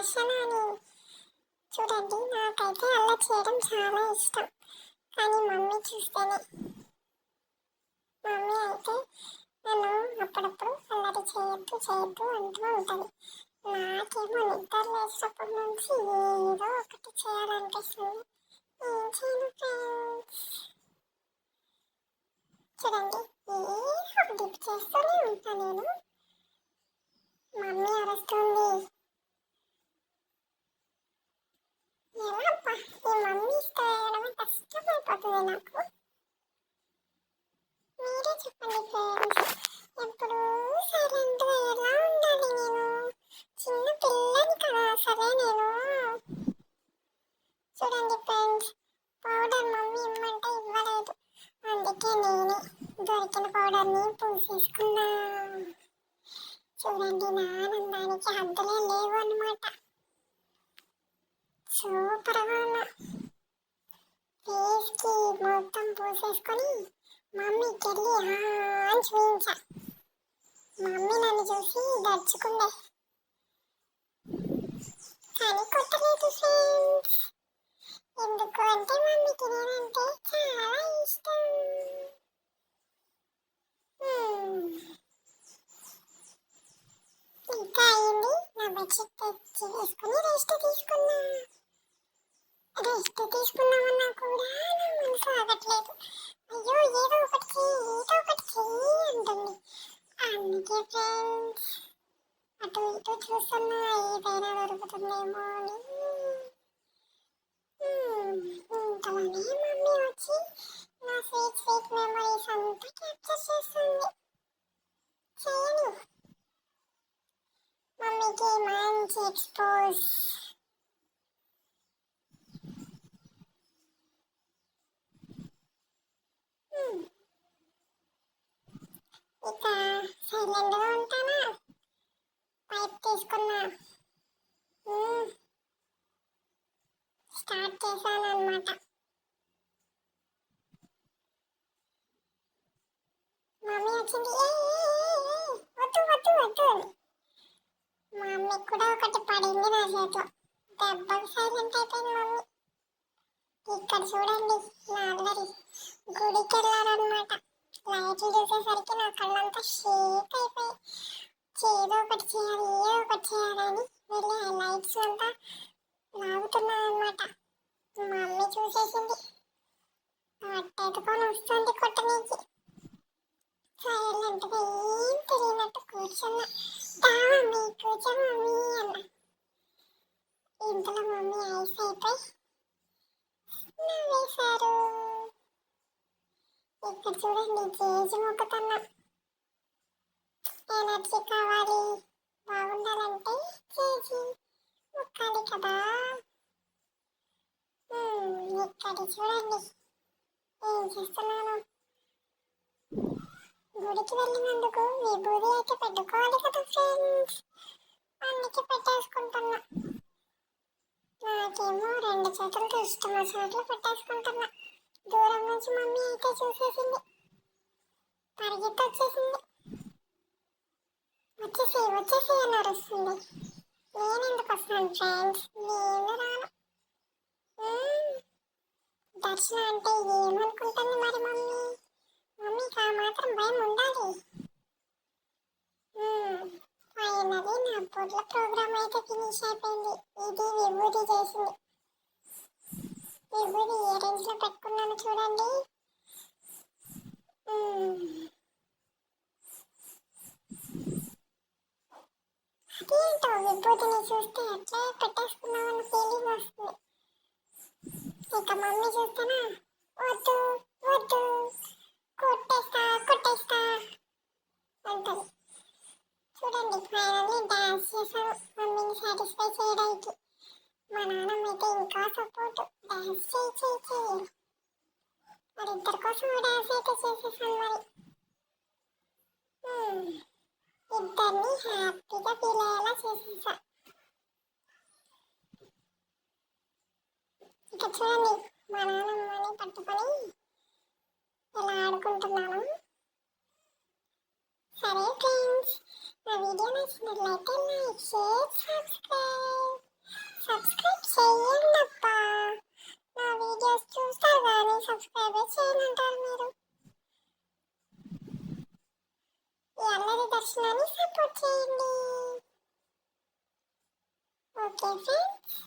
Fashion చూడండి నాకైతే అలా చేయడం చాలా ఇష్టం. కానీ మమ్మీ చూస్తేనే. మమ్మీ అయితే నన్ను అప్పుడప్పుడు అల్లరి చేయొద్దు చేయొద్దు అంటూ ఉంటుంది. నాకేమో నిద్ర లేచినప్పటి నుంచి ఏదో ఒకటి చేయాలనిపిస్తుంది. ఏం చేయను ఫ్రెండ్స్ చూడండి ఏదో ఒకటి చేస్తూనే ఉంటాను నేను. మమ్మీ అరుస్తూ ఎలా అబ్బా ఈ మమ్మీ ఇష్టం కష్టమైపోతుంది నాకు మీరే చెప్పండి ఫ్రెండ్స్ ఎప్పుడు సైలెంట్గా ఎలా ఉండాలి నేను చిన్న పిల్లని కదా సరే నేను చూడండి ఫ్రెండ్స్ పౌడర్ మమ్మీ ఇమ్మంటే ఇవ్వలేదు అందుకే నేనే దొరికిన పౌడర్ని పూసేసుకున్నా చూడండి నా ఆనందానికి హద్దులే లేవు అన్నమాట. సూపర్గా ఉన్నా ఫేస్కి మొత్తం పూసేసుకొని మమ్మీకి వెళ్ళి "ఆ" అని చూపించా మమ్మీ నన్ను చూసి దడుచుకుండే కానీ కొట్టలేదు ఫ్రెండ్స్ ఎందుకు అంటే మమ్మీకి నేనంటే చాలా ఇష్టం. ఇంకా అయింది నా బడ్జెట్ తెచ్చి వేసుకుని రెస్ట్ తీసుకున్నా. రెస్ట్ తీసుకున్నామన్నా కూడా నా మనసు ఆగట్లేదు. అయ్యో ఏదో ఒకటి చెయ్యి ఏదో ఒకటి చెయ్యి అంటుంది. అందుకే ఫ్రెండ్స్ అటు ఇటు చూస్తున్నా ఏదైనా దొరుకుతుందేమో అని. హ్మ్, ఇంతలోనే మమ్మీ వచ్చి నా స్వీట్ స్వీట్ మెమరీస్ అంతా క్యాప్చర్ చేస్తుంది. చేయను. మమ్మీకి మంచి ఎక్స్పోజ్ ఇక సైలెంట్గా ఉంటానా? పైప్ తీసుకున్నా. స్టార్ట్ చేశాను అనమాట మమ్మీ వచ్చింది. వద్దు వద్దు వద్దు మా మమ్మీ కూడా ఒకటి పడింది నా చేతిలో. దెబ్బకు సైలెంట్ అయిపోయింది మమ్మీ. ఇక్కడ చూడండి నా గుడికి వెళ్ళారనమాట లైట్లు చూసేసరికి నా కళ్ళంతా షేక్ అయిపోయి ఏదో ఒకటి చేయాలి ఏదో ఒకటి చేయాలని వెళ్ళి ఆ లైట్స్ అంతా లాగుతున్నా అనమాట మా మమ్మీ చూసేసింది. అట్టెత్తుకొని వస్తుంది కొట్టనీకి. సైలెంట్గా ఏం తెలియనట్టు కూర్చున్నా. దా మమ్మీ కూర్చో మమ్మీ అన్న. ఇంతలో మమ్మీ ఐస్ అయిపోయి నవ్వేశారు. ఇక్కడ చూడండి జేజు మొక్కుతున్నా ఎనర్జీ కావాలి బాగుండాలంటే జేజీ మొక్కాలి కదా. ఇక్కడ చూడండి ఏం చేస్తున్నాను? గుడికి వెళ్ళినందుకు విభూది అయితే పెట్టుకోవాలి కదా ఫ్రెండ్స్ అందుకే పెట్టేసుకుంటున్నా. నాకేమో రెండు చేతులతో ఇష్టం సార్లు పెట్టేసుకుంటున్నా. దూరం నుంచి మమ్మీ అయితే చూసేసింది. పరిగెత్తి వచ్చేసింది. వచ్చేసి వచ్చేసి అని అరుస్తుంది. నేను ఎందుకు వస్తాను ఫ్రెండ్స్ నేను రాను. మ్మ్. దర్శన అంటే ఏమనుకుంటుంది మరి మమ్మీ? మమ్మీకి ఆ మాత్రం భయం ఉండాలి. ఫైనలీ నా బొడ్ల ప్రోగ్రామ్ అయితే ఫినిష్ అయిపోయింది. ఇది విభూతి చేసింది. విభూతి ఇయర్ చూడండి. అదేంటో విభూతిని చూస్తే అట్లే పెట్టేసుకున్నామని ఫీలింగ్ వస్తుంది. ఇక మమ్మీ చూస్తేనా? వద్దు వద్దు. కొట్టేస్తా కొట్టేస్తా అంటది. చూడండి ఫైనల్లీ డాన్స్ చేసాను మమ్మీని సాటిస్ఫై చేయడానికి. మా నాన్నమ్మ అయితే ఇంకా సపోర్ట్ డాన్స్ చేయి చేయి చేయి. మరి కోసం డాన్స్ అయితే చేసేసాను మరి ఇద్దరిని హ్యాపీగా ఫీల్ అయ్యేలా చేసేసా ఇక చూడండి మా నాన్నమ్మని పట్టుకొని ఇలా ఆడుకుంటున్నాను సరే ఫ్రెండ్స్ నా వీడియో నచ్చినట్లయితే లైక్ షేర్ సబ్స్క్రైబ్ సబ్స్క్రైబ్ చేయండి. సబ్స్క్రైబ్ చేయనంటారు మీరు. ఈ అల్లరి దర్శనాన్ని సపోర్ట్ చేయండి. Okay friends